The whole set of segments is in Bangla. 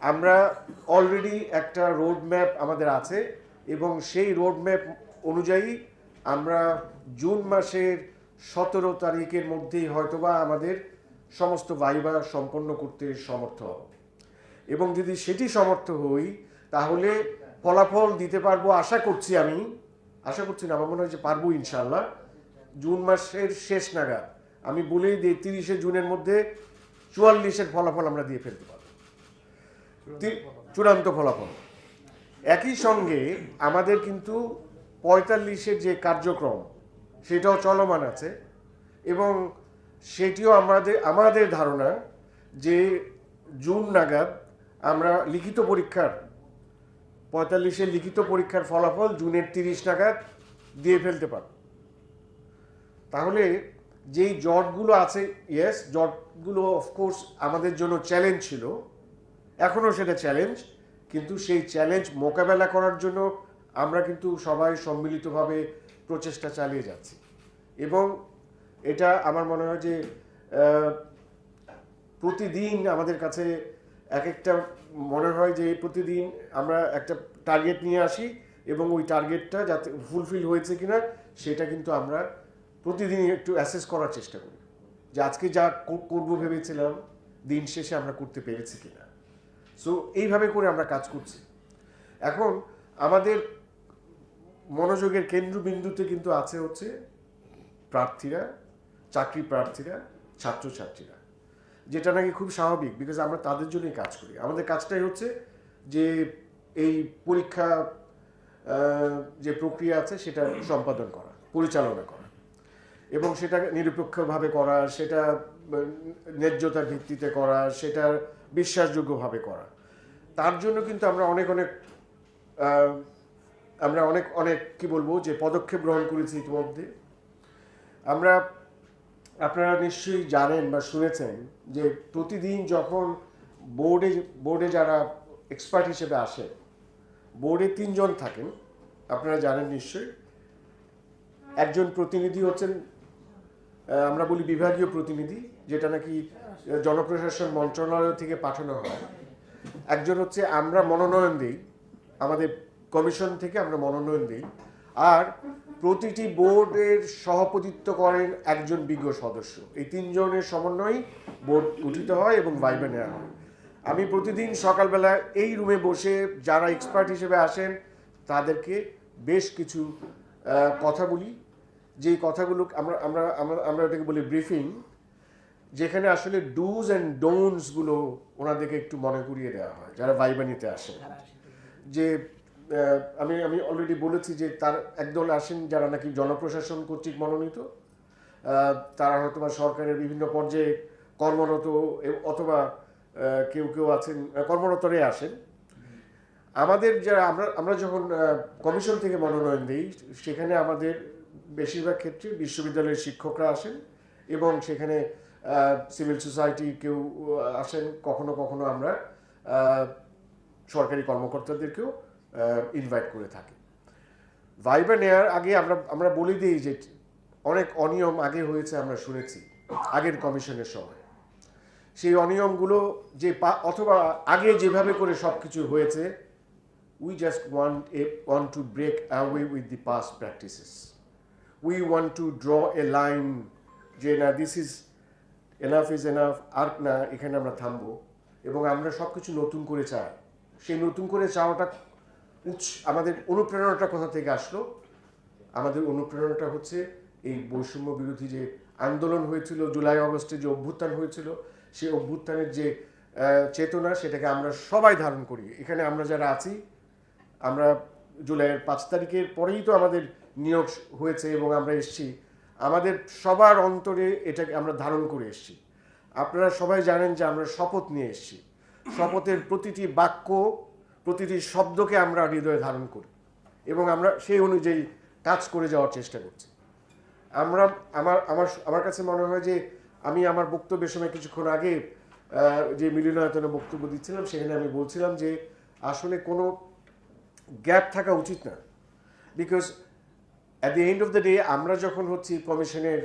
আমরা অলরেডি একটা রোড ম্যাপ আমাদের আছে এবং সেই রোড ম্যাপ অনুযায়ী আমরা জুন মাসের সতেরো তারিখের মধ্যেই হয়তোবা আমাদের সমস্ত ভাইবা সম্পন্ন করতে সমর্থ হব। এবং যদি সেটি সমর্থ হই, তাহলে ফলাফল দিতে পারব আশা করছি আমি। আশা করছি না, আমার মনে হয় যে পারব ইনশাল্লাহ জুন মাসের শেষ নাগাদ। আমি বলেই দিই, তিরিশে জুনের মধ্যে চুয়াল্লিশের ফলাফল আমরা দিয়ে ফেলতে পারব। চূড়ান্ত ফলাফল। একই সঙ্গে আমাদের কিন্তু পঁয়তাল্লিশের যে কার্যক্রম, সেটাও চলমান আছে এবং সেটিও আমাদের আমাদের ধারণা যে জুন নাগাদ আমরা লিখিত পরীক্ষার পঁয়তাল্লিশের লিখিত পরীক্ষার ফলাফল জুনের তিরিশ নাগাদ দিয়ে ফেলতে পারব। তাহলে যেই জটগুলো আছে ইয়েস জটগুলো অফকোর্স আমাদের জন্য চ্যালেঞ্জ ছিল। এখনও সেটা চ্যালেঞ্জ কিন্তু সেই চ্যালেঞ্জ মোকাবেলা করার জন্য আমরা কিন্তু সবাই সম্মিলিতভাবে প্রচেষ্টা চালিয়ে যাচ্ছি। এবং এটা আমার মনে হয় যে প্রতিদিন আমাদের কাছে এক একটা মনে হয় যে প্রতিদিন আমরা একটা টার্গেট নিয়ে আসি এবং ওই টার্গেটটা যাতে ফুলফিল হয়েছে কিনা সেটা কিন্তু আমরা প্রতিদিন একটু অ্যাসেস করার চেষ্টা করি। যে আজকে যা করব ভেবেছিলাম, দিন শেষে আমরা করতে পেরেছি কিনা। সো এইভাবে করে আমরা কাজ করছি। এখন আমাদের মনোযোগের কেন্দ্রবিন্দুতে কিন্তু আছে হচ্ছে প্রার্থীরা, চাকরি প্রার্থীরা, ছাত্রছাত্রীরা, যেটা নাকি খুব স্বাভাবিক বিকজ আমরা তাদের জন্যই কাজ করি। আমাদের কাজটাই হচ্ছে যে এই পরীক্ষা যে প্রক্রিয়া আছে সেটা সম্পাদন করা, পরিচালনা করা এবং সেটা নিরপেক্ষভাবে করা, সেটা ন্যায্যতার ভিত্তিতে করা সেটা বিশ্বাসযোগ্যভাবে করা। তার জন্য কিন্তু আমরা অনেক অনেক আমরা অনেক অনেক কি বলব যে পদক্ষেপ গ্রহণ করেছি ইতিমধ্যে। আমরা, আপনারা নিশ্চয়ই জানেন বা শুনেছেন যে প্রতিদিন যখন বোর্ডে বোর্ডে যারা এক্সপার্ট হিসেবে আসে, বোর্ডে তিনজন থাকেন, আপনারা জানেন নিশ্চয়ই। একজন প্রতিনিধি হচ্ছেন আমরা বলি বিভাগীয় প্রতিনিধি, যেটা নাকি জনপ্রশাসন মন্ত্রণালয় থেকে পাঠানো হয়। একজন হচ্ছে আমরা মনোনয়ন দিই, আমাদের কমিশন থেকে আমরা মনোনয়ন দিই, আর প্রতিটি বোর্ডের সভাপতিত্ব করেন একজন বিজ্ঞ সদস্য। এই তিনজনের সমন্বয়েই বোর্ড গঠিত হয় এবং ভাইবা নেওয়া হয়। আমি প্রতিদিন সকালবেলা এই রুমে বসে যারা এক্সপার্ট হিসেবে আসেন, তাদেরকে বেশ কিছু কথা বলি। যেই কথাগুলো আমরা আমরা আমরা আমরা এটাকে বলি ব্রিফিং। যেখানে আসলে ডুজ অ্যান্ড ডোনসগুলো ওনাদেরকে একটু মনে করিয়ে দেওয়া হয় যারা ভাইবা নিতে আসে। যে আমি আমি অলরেডি বলেছি যে তার একদল আসেন যারা নাকি জনপ্রশাসন কর্তৃক মনোনীত তারা হয়তো বা সরকারের বিভিন্ন পর্যায়ে কর্মরত অথবা কেউ কেউ আছেন কর্মরতরে আসেন। আমাদের যারা আমরা আমরা যখন কমিশন থেকে মনোনয়ন দিই সেখানে আমাদের বেশিরভাগ ক্ষেত্রে বিশ্ববিদ্যালয়ের শিক্ষকরা আসেন এবং সেখানে সিভিল সোসাইটি কেউ আসেন, কখনো কখনো আমরা সরকারি কর্মকর্তাদেরকেও ইনভাইট করে থাকি। ভাইবা নেয়ার আগে আমরা আমরা বলে দিই যে অনেক অনিয়ম আগে হয়েছে আমরা শুনেছি, আগের কমিশনের সময়। সেই অনিয়মগুলো যে অথবা আগে যেভাবে করে সব কিছু হয়েছে we just want a want to break away with the past practices we want to draw a line যে না this is enough is enough আর না, এখানে আমরা থামবো। এবং আমরা সব কিছু নতুন করে চাই। সেই নতুন করে চাওয়াটা আমাদের অনুপ্রেরণাটা কোথা থেকে আসলো? আমাদের অনুপ্রেরণাটা হচ্ছে এই বৈষম্য বিরোধী যে আন্দোলন হয়েছিল, জুলাই অগস্টে যে অভ্যুত্থান হয়েছিল, সেই অভ্যুত্থানের যে চেতনা, সেটাকে আমরা সবাই ধারণ করি। এখানে আমরা যারা আছি, আমরা জুলাইয়ের পাঁচ তারিখের পরেই তো আমাদের নিয়োগ হয়েছে এবং আমরা এসেছি। আমাদের সবার অন্তরে এটাকে আমরা ধারণ করে এসেছি। আপনারা সবাই জানেন যে আমরা শপথ নিয়ে এসেছি। শপথের প্রতিটি বাক্য, প্রতিটি শব্দকে আমরা হৃদয়ে ধারণ করি এবং আমরা সেই অনুযায়ী কাজ করে যাওয়ার চেষ্টা করছি। আমরা, আমার আমার আমার কাছে মনে হয় যে আমি আমার বক্তব্যের সময় কিছুক্ষণ আগে যে মিলনায়তনে বক্তব্য দিচ্ছিলাম, সেখানে আমি বলছিলাম যে আসলে কোনো গ্যাপ থাকা উচিত না। Because at the end of the day আমরা যখন হচ্ছি কমিশনের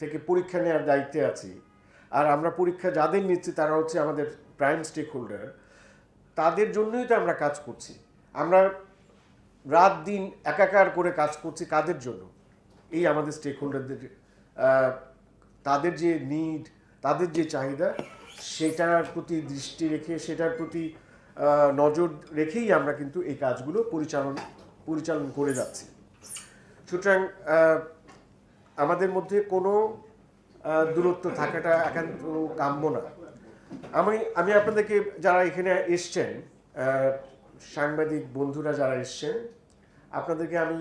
থেকে পরীক্ষা নেওয়ার দায়িত্বে আছি, আর আমরা পরীক্ষা যাদের নিচ্ছি তারা হচ্ছে আমাদের প্রাইম স্টেক হোল্ডার তাদের জন্যই তো আমরা কাজ করছি। আমরা রাত দিন একাকার করে কাজ করছি কাদের জন্য? এই আমাদের স্টেক হোল্ডারদের তাদের যে নিড তাদের যে চাহিদা, সেটার প্রতি দৃষ্টি রেখে, সেটার প্রতি নজর রেখেই আমরা কিন্তু এই কাজগুলো পরিচালন পরিচালন করে যাচ্ছি। সুতরাং আমাদের মধ্যে কোনো দূরত্ব থাকাটা একান্ত কাম্য না। আমি আমি আপনাদেরকে যারা এখানে এসছেন সাংবাদিক বন্ধুরা যারা এসছেন, আপনাদেরকে আমি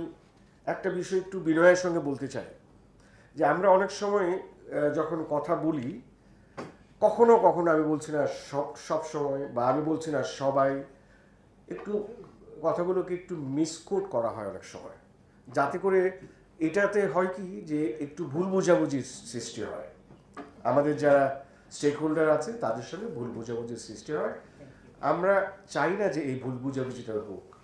একটা বিষয় একটু বিনয়ের সঙ্গে বলতে চাই। যে আমরা অনেক সময় যখন কথা বলি, কখনো কখনো আমি বলছি না সব সব সময়, বা আমি বলছি না সবাই, একটু কথাগুলোকে একটু মিসকোট করা হয় অনেক সময়। যাতে করে এটাতে হয় কি যে একটু ভুল বোঝাবুঝির সৃষ্টি হয়। আমাদের যারা স্টেক হোল্ডার আছে, তাদের সঙ্গে ভুল বোঝাবুঝির সৃষ্টি হয়। আমরা চাই না যে এই ভুল বোঝাবুঝিটা হোক।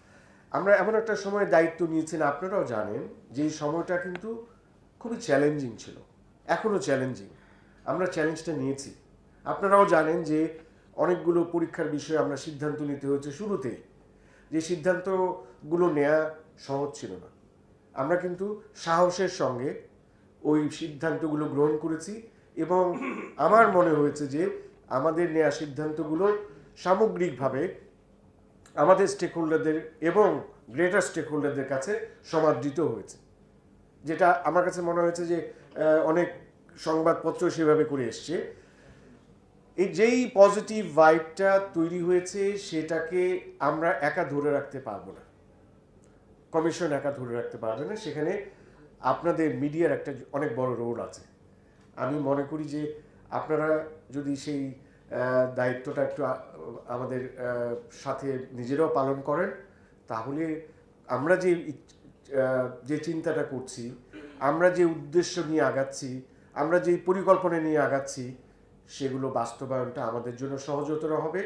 আমরা এমন একটা সময় দায়িত্ব নিয়েছেন, আপনারাও জানেন, যে এই সময়টা কিন্তু খুবই চ্যালেঞ্জিং ছিল। এখনও চ্যালেঞ্জিং আমরা চ্যালেঞ্জটা নিয়েছি। আপনারাও জানেন যে অনেকগুলো পরীক্ষার বিষয়ে আমরা সিদ্ধান্ত নিতে হয়েছে শুরুতেই। যে সিদ্ধান্তগুলো নেওয়া সহজ ছিল না। আমরা কিন্তু সাহসের সঙ্গে ওই সিদ্ধান্তগুলো গ্রহণ করেছি এবং আমার মনে হয়েছে যে আমাদের নেওয়া সিদ্ধান্তগুলো সামগ্রিকভাবে আমাদের স্টেক হোল্ডারদের এবং গ্রেটার স্টেক হোল্ডারদের কাছে সমাদৃত হয়েছে। যেটা আমার কাছে মনে হয়েছে যে অনেক সংবাদপত্র সেভাবে করে এসছে। এই যেই পজিটিভ ভাইবটা তৈরি হয়েছে, সেটাকে আমরা একা ধরে রাখতে পারব না। কমিশন একা ধরে রাখতে পারবে না। সেখানে আপনাদের মিডিয়ার একটা অনেক বড় রোল আছে। আমি মনে করি যে আপনারা যদি সেই দায়িত্বটা একটু আমাদের সাথে নিজেরাও পালন করেন, তাহলে আমরা যে যে চিন্তাটা করছি, আমরা যে উদ্দেশ্য নিয়ে আগাচ্ছি, আমরা যে পরিকল্পনা নিয়ে আগাচ্ছি, সেগুলো বাস্তবায়নটা আমাদের জন্য সহজতর হবে।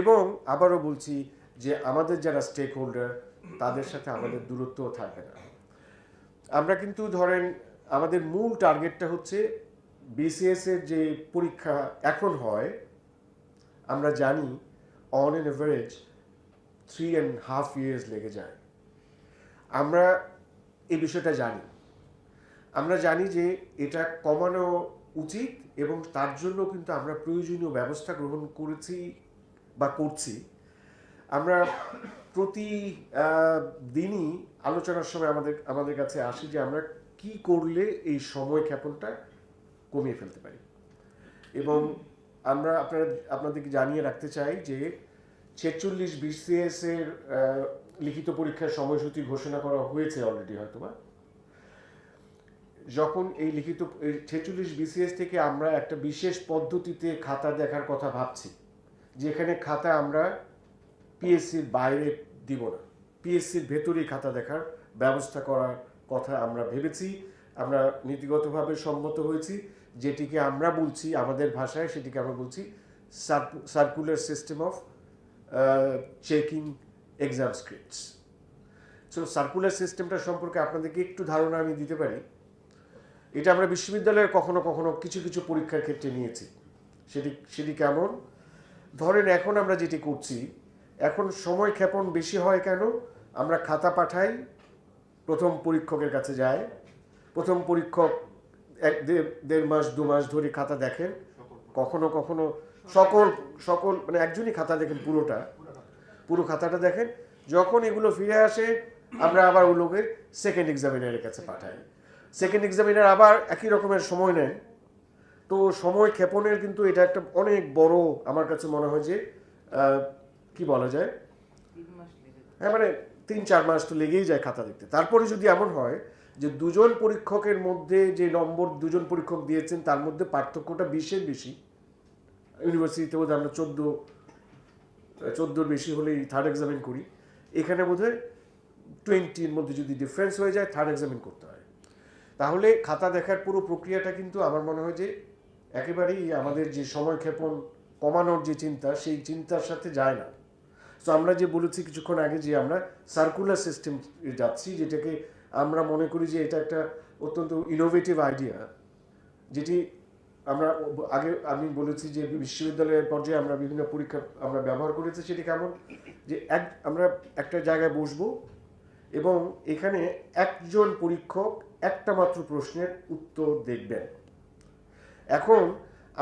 এবং আবারও বলছি যে আমাদের যারা স্টেক হোল্ডার তাদের সাথে আমাদের দূরত্বও থাকবে না। আমরা কিন্তু ধরেন আমাদের মূল টার্গেটটা হচ্ছে বিসিএস এর যে পরীক্ষা এখন হয়, আমরা জানি on an average three and half years লেগে যায়। আমরা এই বিষয়টা জানি। আমরা জানি যে এটা কমানো উচিত এবং তার জন্য কিন্তু আমরা প্রয়োজনীয় ব্যবস্থা গ্রহণ করেছি বা করছি। আমরা প্রতি দিনই আলোচনার সময় আমাদের আমাদের কাছে আসি যে আমরা কি করলে এই সময় ক্ষেপণটা কমিয়ে ফেলতে পারি। এবং আমরা আপনারা, আপনাদেরকে জানিয়ে রাখতে চাই যে ছেচল্লিশ বিসিএস এর লিখিত পরীক্ষার সময়সূচি ঘোষণা করা হয়েছে অলরেডি হয়তোবা। যখন এই লিখিত ছেচল্লিশ বিসিএস থেকে আমরা একটা বিশেষ পদ্ধতিতে খাতা দেখার কথা ভাবছি, যেখানে খাতা আমরা পিএসসির বাইরে দিব না। পিএসসির ভেতরেই খাতা দেখার ব্যবস্থা করার কথা আমরা ভেবেছি। আমরা নীতিগতভাবে সম্মত হয়েছি। যেটিকে আমরা বলছি, আমাদের ভাষায় সেটিকে আমরা বলছি circular system of checking exam scripts so circular সিস্টেমটা সম্পর্কে আপনাদেরকে একটু ধারণা আমি দিতে পারি। এটা আমরা বিশ্ববিদ্যালয়ের কখনো কখনো কিছু কিছু পরীক্ষার ক্ষেত্রে নিয়েছি। সেটি সেটি কেমন? ধরেন এখন আমরা যেটি করছি এখন সময় ক্ষেপণ বেশি হয় কেন? আমরা খাতা পাঠাই, প্রথম পরীক্ষকের কাছে যায় প্রথম পরীক্ষক এক দেড় মাস, দু মাস ধরে খাতা দেখেন। কখনো কখনো সকল সকল মানে একজনই খাতা দেখেন পুরোটা। পুরো খাতাটা দেখেন। যখন এগুলো ফিরে আসে, আমরা আবার ওগুলোকে সেকেন্ড এক্সামিনারের কাছে পাঠাই। সেকেন্ড এক্সামিনার আবার একই রকমের সময় নেন তো সময় ক্ষেপণের কিন্তু এটা একটা অনেক বড়, আমার কাছে মনে হয় যে কি বলা যায়? হ্যাঁ মানে তিন চার মাস তো লেগেই যায় খাতা দেখতে। তারপরে যদি এমন হয় যে দুজন পরীক্ষকের মধ্যে যে নম্বর দুজন পরীক্ষক দিয়েছেন তার মধ্যে পার্থক্যটা বিশের বেশি। ইউনিভার্সিটিতে বোধহয় আমরা চোদ্দ চোদ্দোর বেশি হলেই থার্ড এক্সামিন করি। এখানে বোধহয় টোয়েন্টির মধ্যে যদি ডিফারেন্স হয়ে যায় থার্ড এক্সামিন করতে হয়। তাহলে খাতা দেখার পুরো প্রক্রিয়াটা কিন্তু আমার মনে হয় যে একেবারেই আমাদের যে সময় ক্ষেপণ কমানোর যে চিন্তা সেই চিন্তার সাথে যায় না। তো আমরা যে বলেছি কিছুক্ষণ আগে যে আমরা সার্কুলার সিস্টেম যাচ্ছি, যেটাকে আমরা মনে করি যে এটা একটা অত্যন্ত ইনোভেটিভ আইডিয়া যেটি আমরা আগে আমি বলেছি যে বিশ্ববিদ্যালয়ের পর্যায়ে আমরা বিভিন্ন পরীক্ষা আমরা ব্যবহার করেছি সেটি কেমন? যে এক, আমরা একটা জায়গায় বসবো এবং এখানে একজন পরীক্ষক একটা মাত্র প্রশ্নের উত্তর দেখবেন। এখন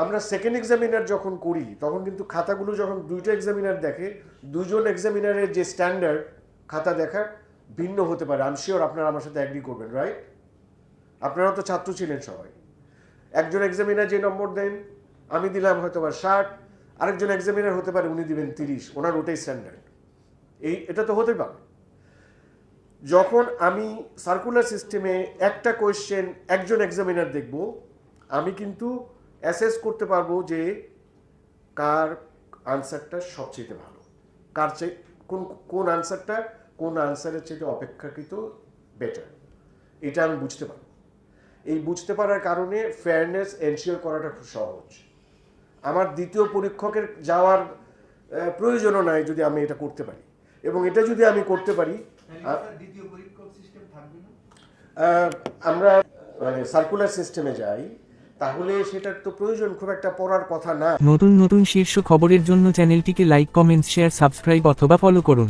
আমরা সেকেন্ড এক্সামিনার যখন করি, তখন কিন্তু খাতাগুলো যখন দুইটা এক্সামিনার দেখে, দুজন এক্সামিনারের যে স্ট্যান্ডার্ড খাতা দেখার ভিন্ন হতে পারে। আমি শিওর আপনারা আমার সাথে অ্যাগ্রি করবেন রাইট আপনারা তো ছাত্র ছিলেন সবাই। একজন এক্সামিনার যে নম্বর দেন, আমি দিলাম হয়তো বা ষাট, আরেকজন এক্সামিনার হতে পারে, উনি দিবেন তিরিশ, ওনার ওটাই স্ট্যান্ডার্ড এই, এটা তো হতে পারে। যখন আমি সার্কুলার সিস্টেমে একটা কোয়েশ্চেন একজন এক্সামিনার দেখব, আমি কিন্তু অ্যাসেস করতে পারব যে কার আনসারটা সবচেয়ে ভালো। কার চেয়ে কোন কোন আনসারটা কোন আনসারের চেয়ে অপেক্ষাকৃত বেটার এটা আমি বুঝতে পারব। এই বুঝতে পারার কারণে ফেয়ারনেস এনশিওর করাটা খুব সহজ। আমার দ্বিতীয় পরীক্ষকের যাওয়ার প্রয়োজনও নাই যদি আমি এটা করতে পারি। এবং এটা যদি আমি করতে পারি আমরা মানে সার্কুলার সিস্টেমে যাই। তাহলে সেটার তো প্রয়োজন, খুব একটা পড়ার কথা না। নতুন নতুন শীর্ষ খবরের জন্য চ্যানেলটিকে লাইক, কমেন্ট, শেয়ার, সাবস্ক্রাইব অথবা ফলো করুন।